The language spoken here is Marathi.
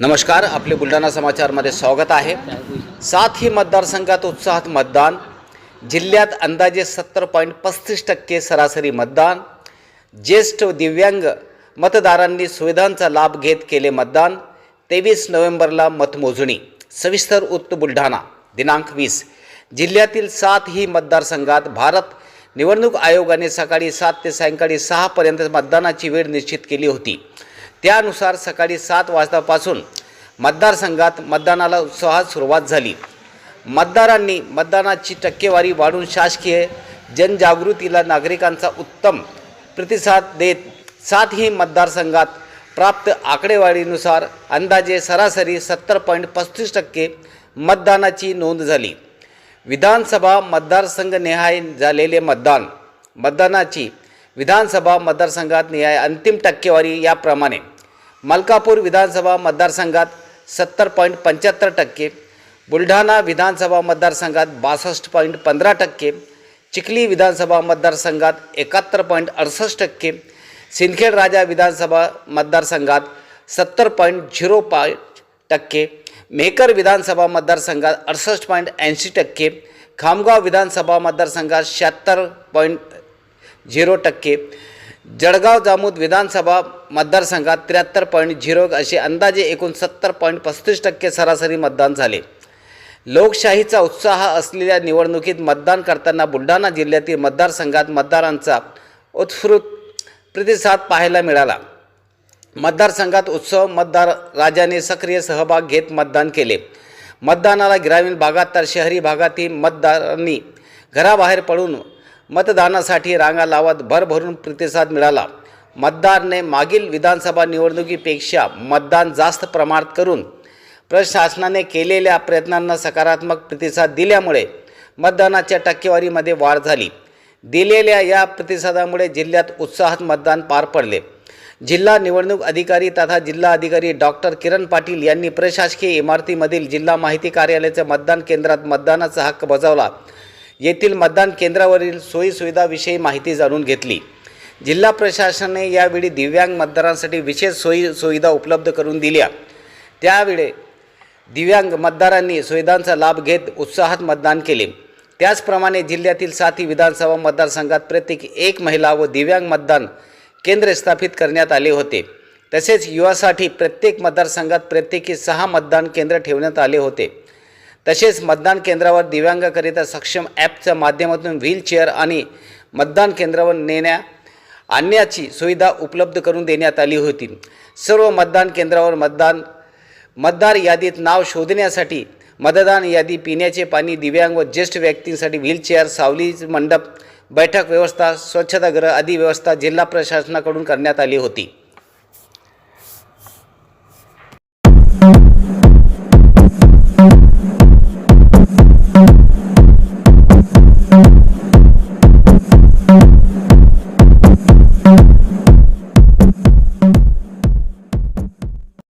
नमस्कार आपले बुलढाणा समाचारमध्ये स्वागत आहे. सातही मतदारसंघात उत्साहात मतदान. जिल्ह्यात अंदाजे सत्तर पॉईंट पस्तीस टक्के सरासरी मतदान. ज्येष्ठ दिव्यांग मतदारांनी सुविधांचा लाभ घेत केले मतदान. तेवीस नोव्हेंबरला मतमोजणी. सविस्तर उत्त बुलढाणा दिनांक वीस. जिल्ह्यातील सात ही मतदारसंघात भारत निवडणूक आयोगाने सकाळी सात ते सायंकाळी सहापर्यंत मतदानाची वेळ निश्चित केली होती. त्यानुसार सकाळी सात वाजतापासून मतदारसंघात मतदानाला उत्साहात सुरुवात झाली. मतदारांनी मतदानाची टक्केवारी वाढून शासकीय जनजागृतीला नागरिकांचा उत्तम प्रतिसाद देत सातही मतदारसंघात प्राप्त आकडेवारीनुसार अंदाजे सरासरी सत्तर पॉईंट पस्तीस टक्के मतदानाची नोंद झाली. विधानसभा मतदारसंघनिहाय झालेले मतदान. मतदानाची विधानसभा मतदारसंघात निहाय अंतिम टक्केवारी याप्रमाणे मलकापूर विधानसभा मतदारसंघात सत्तर पॉईंट पंच्याहत्तर टक्के बुलढाणा विधानसभा मतदारसंघात बासष्ट पॉईंट पंधरा टक्के चिखली विधानसभा मतदारसंघात एकाहत्तर पॉईंट अडुसष्ट टक्के सिंदखेड राजा विधानसभा मतदारसंघात सत्तर पॉईंट झिरो पाच टक्के मेकर विधानसभा मतदारसंघात अडसष्ट पॉईंट ऐंशी टक्के खामगाव विधानसभा मतदारसंघात शहात्तर पॉईंट झिरो टक्के जळगाव जामोद विधानसभा मतदारसंघात त्र्याहत्तर पॉईंट झिरो असे अंदाजे एकूण सत्तर पॉईंट पस्तीस टक्के सरासरी मतदान झाले. लोकशाहीचा उत्साह असलेल्या निवडणुकीत मतदान करताना बुलढाणा जिल्ह्यातील मतदारसंघात मतदारांचा उत्स्फूर्त प्रतिसाद पाहायला मिळाला. मतदारसंघात उत्सव मतदार राजाने सक्रिय सहभाग घेत मतदान केले. मतदानाला ग्रामीण भागात तर शहरी भागातील मतदारांनी घराबाहेर पडून मतदानासाठी रांगा लावत भरभरून प्रतिसाद मिळाला. मतदारने मागील विधानसभा निवडणुकीपेक्षा मतदान जास्त प्रमाणात करून प्रशासनाने केलेल्या प्रयत्नांना सकारात्मक प्रतिसाद दिल्यामुळे मतदानाच्या टक्केवारीमध्ये वाढ झाली. दिलेल्या या प्रतिसादामुळे जिल्ह्यात उत्साहात मतदान पार पडले. जिल्हा निवडणूक अधिकारी तथा जिल्हा अधिकारी डॉक्टर किरण पाटील यांनी प्रशासकीय इमारतीमधील जिल्हा माहिती कार्यालयाच्या मतदान केंद्रात मतदानाचा हक्क बजावला. येथील मतदान केंद्रावरील सोयीसुविधाविषयी माहिती जाणून घेतली. जिल्हा प्रशासनाने यावेळी दिव्यांग मतदारांसाठी विशेष सोयी सुविधा उपलब्ध करून दिल्या. त्यावेळी दिव्यांग मतदारांनी सुविधांचा लाभ घेत उत्साहात मतदान केले. त्याचप्रमाणे जिल्ह्यातील साथी विधानसभा मतदारसंघात प्रत्येकी एक महिला व दिव्यांग मतदान केंद्र स्थापित करण्यात आले होते. तसेच युवासाठी प्रत्येक मतदारसंघात प्रत्येकी सहा मतदान केंद्र ठेवण्यात आले होते. तसेच मतदान केंद्रावर दिव्यांगाकरिता सक्षम ॲपच्या माध्यमातून व्हीलचेअर आणि मतदान केंद्रावर नेण्या आणण्याची सुविधा उपलब्ध करून देण्यात आली होती. सर्व मतदान केंद्रावर मतदान मतदार यादीत नाव शोधण्यासाठी मतदान यादी पिण्याचे पाणी दिव्यांग व ज्येष्ठ व्यक्तींसाठी व्हीलचेअर सावली मंडप बैठक व्यवस्था स्वच्छतागृह आदी व्यवस्था जिल्हा प्रशासनाकडून करण्यात आली होती.